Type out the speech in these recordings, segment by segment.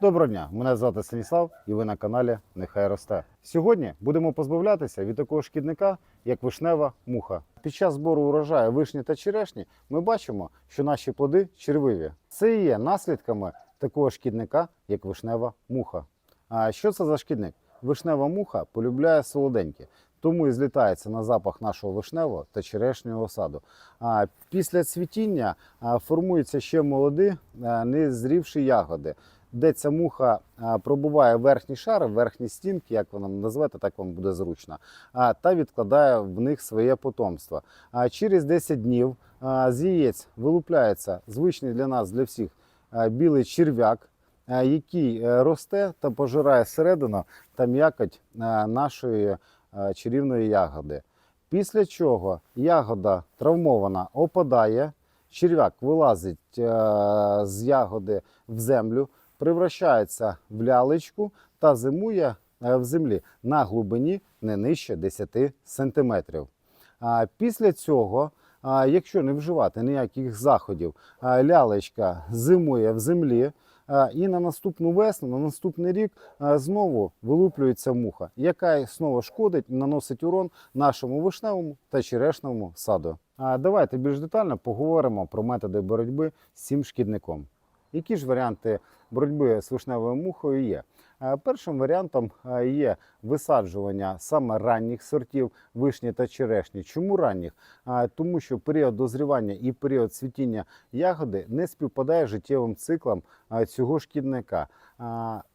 Доброго дня, мене звати Станіслав і ви на каналі Нехай росте. Сьогодні будемо позбавлятися від такого шкідника, як вишнева муха. Під час збору урожаю вишні та черешні ми бачимо, що наші плоди червиві. Це і є наслідками такого шкідника, як вишнева муха. А що це за шкідник? Вишнева муха полюбляє солоденьке, тому і злітається на запах нашого вишневого та черешнього саду. А після цвітіння формуються ще молоді, незрівші ягоди де ця муха пробуває верхні шари, верхні стінки, як ви нам назвете, так вам буде зручно, та відкладає в них своє потомство. Через 10 днів з яєць вилупляється звичний для нас, для всіх білий черв'як, який е, росте та пожирає середину та м'якоть нашої чарівної ягоди. Після чого ягода травмована опадає, черв'як вилазить е, з ягоди в землю, превращається в лялечку та зимує е, в землі на глибині не нижче 10 см. Після цього, якщо не вживати ніяких заходів, лялечка зимує в землі. І на наступну весну, на наступний рік знову вилуплюється муха, яка знову шкодить і наносить урон нашому вишневому та черешневому саду. Давайте більш детально поговоримо про методи боротьби з цим шкідником. Які ж варіанти боротьби з вишневою мухою є? Е, Першим варіантом е, є висаджування саме ранніх сортів вишні та черешні. Чому ранніх? Е, Тому що період дозрівання і період цвітіння ягоди не співпадає життєвим циклом е, цього шкідника.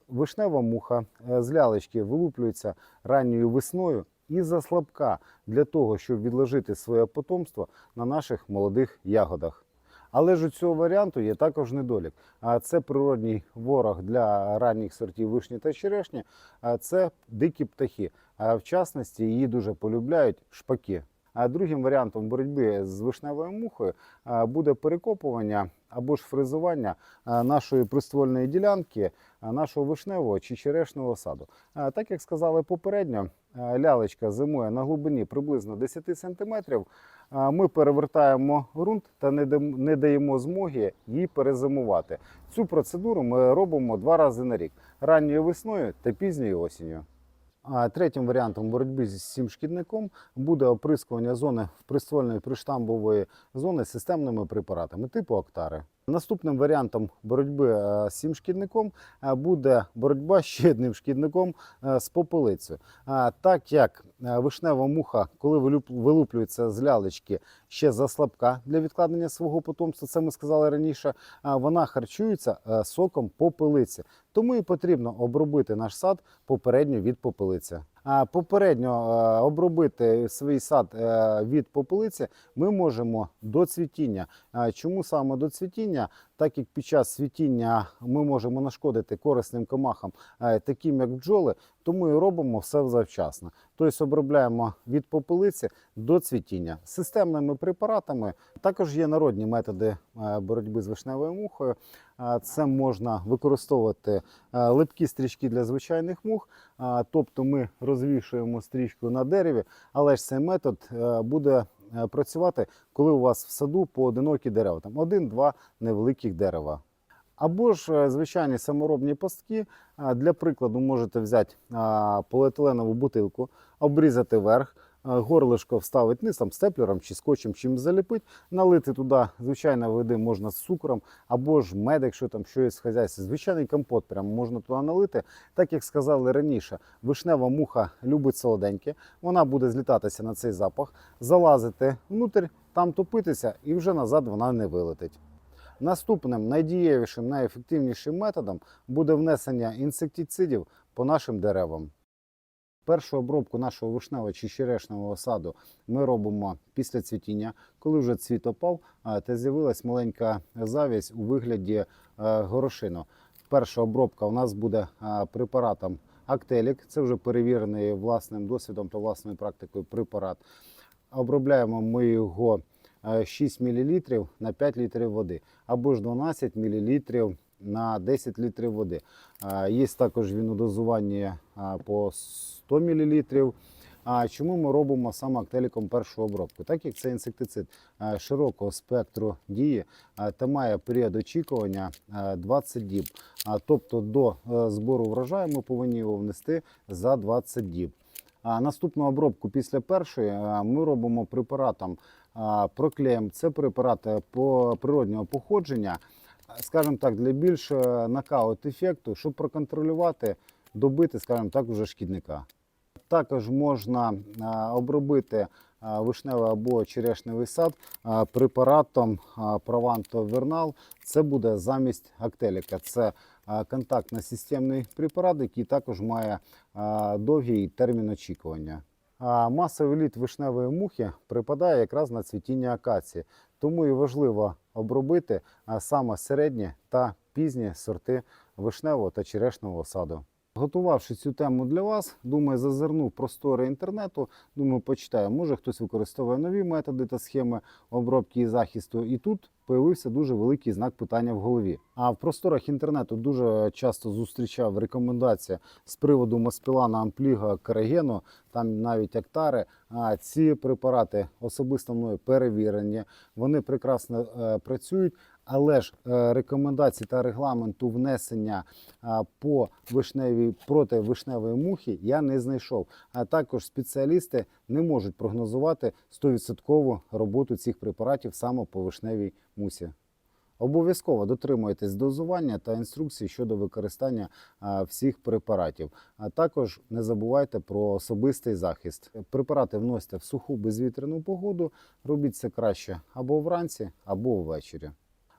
Вишнева муха з лялечки вилуплюється ранньою весною і заслабка для того, щоб відложити своє потомство на наших молодих ягодах. Але ж у цього варіанту є також недолік. А це природній ворог для ранніх сортів вишні та черешні. А це дикі птахи. А в частності її дуже полюбляють шпаки. А другим варіантом боротьби з вишневою мухою буде перекопування або ж фрезування а, нашої приствольної ділянки, нашого вишневого чи черешневого саду. Так як сказали попередньо, лялечка зимує на глибині приблизно 10 см. Ми перевертаємо ґрунт та не даємо змоги їй перезимувати. Цю процедуру ми робимо два рази на рік: ранньою весною та пізньою осінню. А третім варіантом боротьби з цим шкідником буде оприскування зони приствольної приштамбової зони системними препаратами типу Октари. Наступним варіантом боротьби е, з цим шкідником е, буде боротьба з ще одним шкідником е, з попелицею. Так як вишнева муха, коли вилуплюється з лялечки, ще заслабка для відкладення свого потомства, це ми сказали раніше, вона харчується соком попелиці. Тому і потрібно обробити наш сад попередньо від попелиці. Попередньо е, обробити свій сад е, від попелиці ми можемо до цвітіння. Чому саме до цвітіння? Так як під час цвітіння ми можемо нашкодити корисним комахам, е, таким як бджоли, тому і робимо все завчасно. Тобто обробляємо від попелиці до цвітіння системними препаратами. Також є народні методи боротьби з вишневою мухою. Це можна використовувати липкі стрічки для звичайних мух, тобто ми розвішуємо стрічку на дереві, але ж цей метод е, буде е, працювати, коли у вас в саду поодинокі дерева, там один-два невеликих дерева. Або ж е, звичайні саморобні пастки. Для прикладу можете взяти поліетиленову бутилку, обрізати верх, горлишко вставити низ там степлером чи скотчем, чим заліпити, налити туди звичайно води можна з цукром, або ж мед, якщо там щось з хазяйства. Звичайний компот прямо можна туди налити. Так як сказали раніше, вишнева муха любить солоденьке, вона буде злітатися на цей запах, залазити внутрь, там топитися і вже назад вона не вилетить. Наступним найдієвішим, найефективнішим методом буде внесення інсектицидів по нашим деревам. Першу обробку нашого вишневого чи черешневого саду ми робимо після цвітіння, коли вже цвіт опав та з'явилась маленька завість у вигляді е, горошину. Перша обробка у нас буде препаратом Актелік. Це вже перевірений власним досвідом та власною практикою препарат. Обробляємо ми його е, 6 мл на 5 літрів води або ж 12 мл на 10 літрів води. Є також він у дозуванні по 100 мл А чому ми робимо саме актеліком першу обробку? Так як це інсектицид широкого спектру дії та має період очікування е, 20 діб. Тобто до е, збору врожаю ми повинні його внести за 20 діб. А наступну обробку після першої ми робимо препаратом проклеєм. Це препарат природнього походження, скажімо так, для більш е, нокаут ефекту, щоб проконтролювати, добити, скажімо так, уже шкідника. Також можна обробити вишневий або черешневий сад препаратом Vernal. Це буде замість актеліка. Це контактно-системний препарат, який також має довгий термін очікування. Масовий літ вишневої мухи припадає якраз на цвітіння акації, тому і важливо обробити саме середні та пізні сорти вишневого та черешневого саду. Готувавши цю тему для вас, думаю, зазирнув простори інтернету. Думаю, почитаю. Може хтось використовує нові методи та схеми обробки і захисту. І тут появився дуже великий знак питання в голові. А в просторах інтернету дуже часто зустрічав рекомендації з приводу Маспілана, Ампліга, Карагену, там навіть Актари. А ці препарати особисто мною перевірені. Вони прекрасно е, працюють. Але ж е, рекомендацій та регламенту внесення по вишневій проти вишневої мухи я не знайшов. А також спеціалісти не можуть прогнозувати 100% роботу цих препаратів саме по вишневій мусі. Обов'язково дотримуйтесь дозування та інструкцій щодо використання всіх препаратів. А також не забувайте про особистий захист. Препарати вносите в суху безвітряну погоду. Робіть це краще або вранці, або ввечері.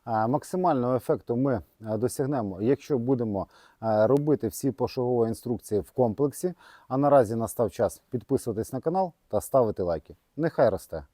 Максимального ефекту ми досягнемо, якщо будемо робити всі пошугові інструкції в комплексі. А наразі настав час підписуватись на канал та ставити лайки. Нехай росте!